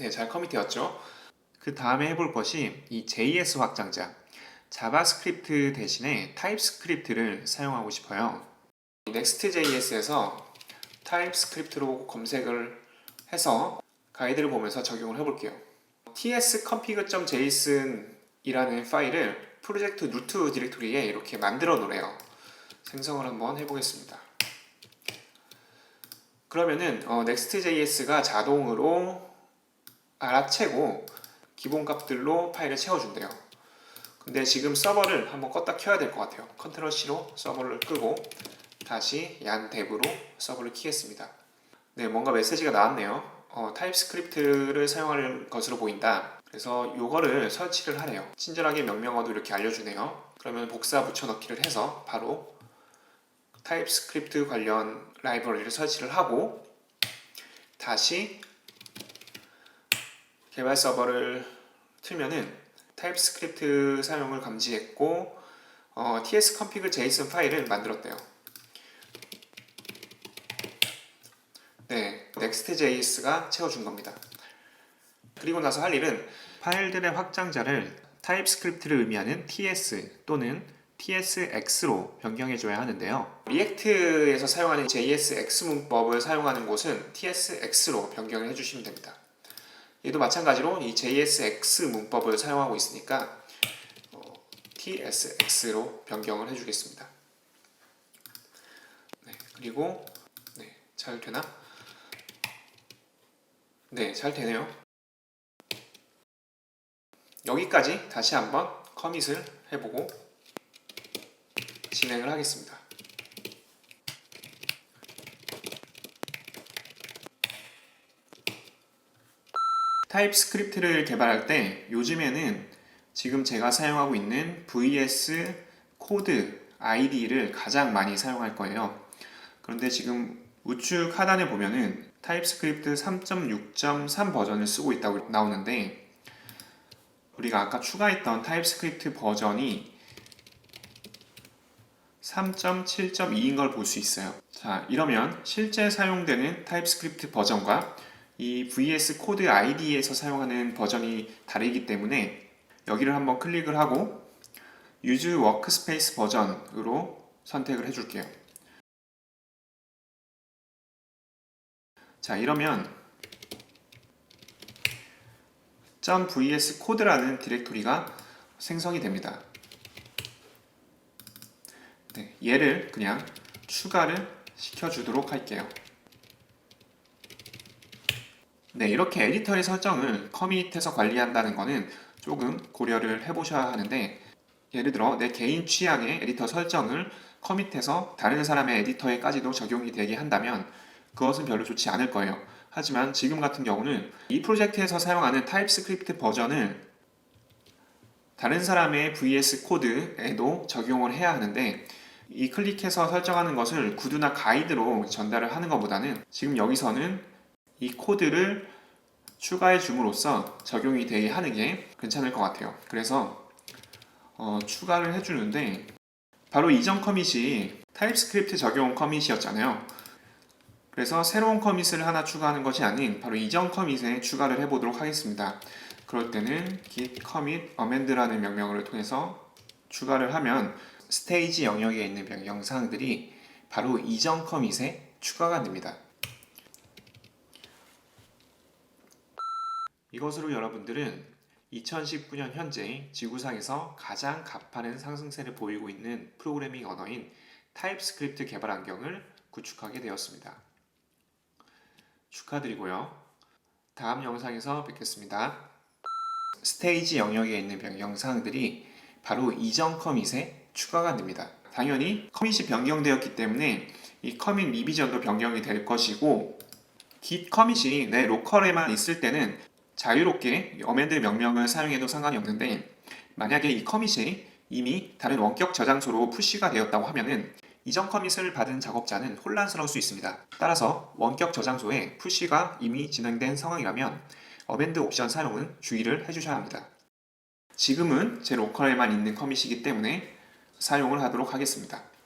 네, 잘 커밋되었죠. 그 다음에 해볼 것이 이 JS 확장자, 자바스크립트 대신에 타입스크립트를 사용하고 싶어요. Next.js에서 타입스크립트로 검색을 해서 가이드를 보면서 적용을 해볼게요. tsconfig.json이라는 파일을 프로젝트 루트 디렉토리에 이렇게 만들어 놓으래요. 생성을 한번 해보겠습니다. 그러면은 어, Next.js가 자동으로 알아채고 기본 값들로 파일을 채워준대요. 근데 지금 서버를 한번 껐다 켜야 될 것 같아요. 컨트롤 C로 서버를 끄고 다시 얀 뎁으로 서버를 키겠습니다. 네, 뭔가 메시지가 나왔네요. 어, 타입스크립트를 사용하는 것으로 보인다. 그래서 요거를 설치를 하래요. 친절하게 명령어도 이렇게 알려주네요. 그러면 복사 붙여넣기를 해서 바로 타입스크립트 관련 라이브러리를 설치를 하고 다시 개발 서버를 틀면은 타입스크립트 사용을 감지했고 어, tsconfig json 파일을 만들었대요. 네, next.js가 채워준 겁니다. 그리고 나서 할 일은 파일들의 확장자를 타입스크립트를 의미하는 ts 또는 tsx로 변경해줘야 하는데요. 리액트에서 사용하는 JSX 문법을 사용하는 곳은 tsx로 변경을 해주시면 됩니다. 얘도 마찬가지로 이 JSX 문법을 사용하고 있으니까 어, TSX로 변경을 해주겠습니다. 네, 그리고 네, 잘 되나? 네, 잘 되네요. 여기까지 다시 한번 커밋을 해보고 진행을 하겠습니다. 타입스크립트를 개발할 때 요즘에는 지금 제가 사용하고 있는 VS 코드 ID를 가장 많이 사용할 거예요. 그런데 지금 우측 하단에 보면은 타입스크립트 3.6.3 버전을 쓰고 있다고 나오는데 우리가 아까 추가했던 타입스크립트 버전이 3.7.2인 걸 볼 수 있어요. 자, 이러면 실제 사용되는 타입스크립트 버전과 이 VS 코드 ID에서 사용하는 버전이 다르기 때문에 여기를 한번 클릭을 하고 Use Workspace 버전으로 선택을 해줄게요. 자, 이러면 .vs 코드라는 디렉토리가 생성이 됩니다. 네, 얘를 그냥 추가를 시켜주도록 할게요. 네, 이렇게 에디터의 설정을 커밋해서 관리한다는 것은 조금 고려를 해보셔야 하는데 예를 들어 내 개인 취향의 에디터 설정을 커밋해서 다른 사람의 에디터에까지도 적용이 되게 한다면 그것은 별로 좋지 않을 거예요. 하지만 지금 같은 경우는 이 프로젝트에서 사용하는 타입스크립트 버전을 다른 사람의 VS 코드에도 적용을 해야 하는데 이 클릭해서 설정하는 것을 구두나 가이드로 전달을 하는 것보다는 지금 여기서는 이 코드를 추가해 줌으로써 적용이 되게 하는 게 괜찮을 것 같아요. 그래서 어, 추가를 해주는데 바로 이전 커밋이 타입스크립트 적용 커밋이었잖아요. 그래서 새로운 커밋을 하나 추가하는 것이 아닌 바로 이전 커밋에 추가를 해보도록 하겠습니다. 그럴 때는 git commit amend라는 명령어를 통해서 추가를 하면 스테이지 영역에 있는 영상들이 바로 이전 커밋에 추가가 됩니다. 이것으로 여러분들은 2019년 현재 지구상에서 가장 가파른 상승세를 보이고 있는 프로그래밍 언어인 타입스크립트 개발 환경을 구축하게 되었습니다. 축하드리고요. 다음 영상에서 뵙겠습니다. 스테이지 영역에 있는 영상들이 바로 이전 커밋에 추가가 됩니다. 당연히 커밋이 변경되었기 때문에 이 커밋 리비전도 변경이 될 것이고 git 커밋이 내 로컬에만 있을 때는 자유롭게 어멘드 명령을 사용해도 상관이 없는데 만약에 이 커밋이 이미 다른 원격 저장소로 푸시가 되었다고 하면은 이전 커밋을 받은 작업자는 혼란스러울 수 있습니다. 따라서 원격 저장소에 푸시가 이미 진행된 상황이라면 어멘드 옵션 사용은 주의를 해주셔야 합니다. 지금은 제 로컬에만 있는 커밋이기 때문에 사용을 하도록 하겠습니다.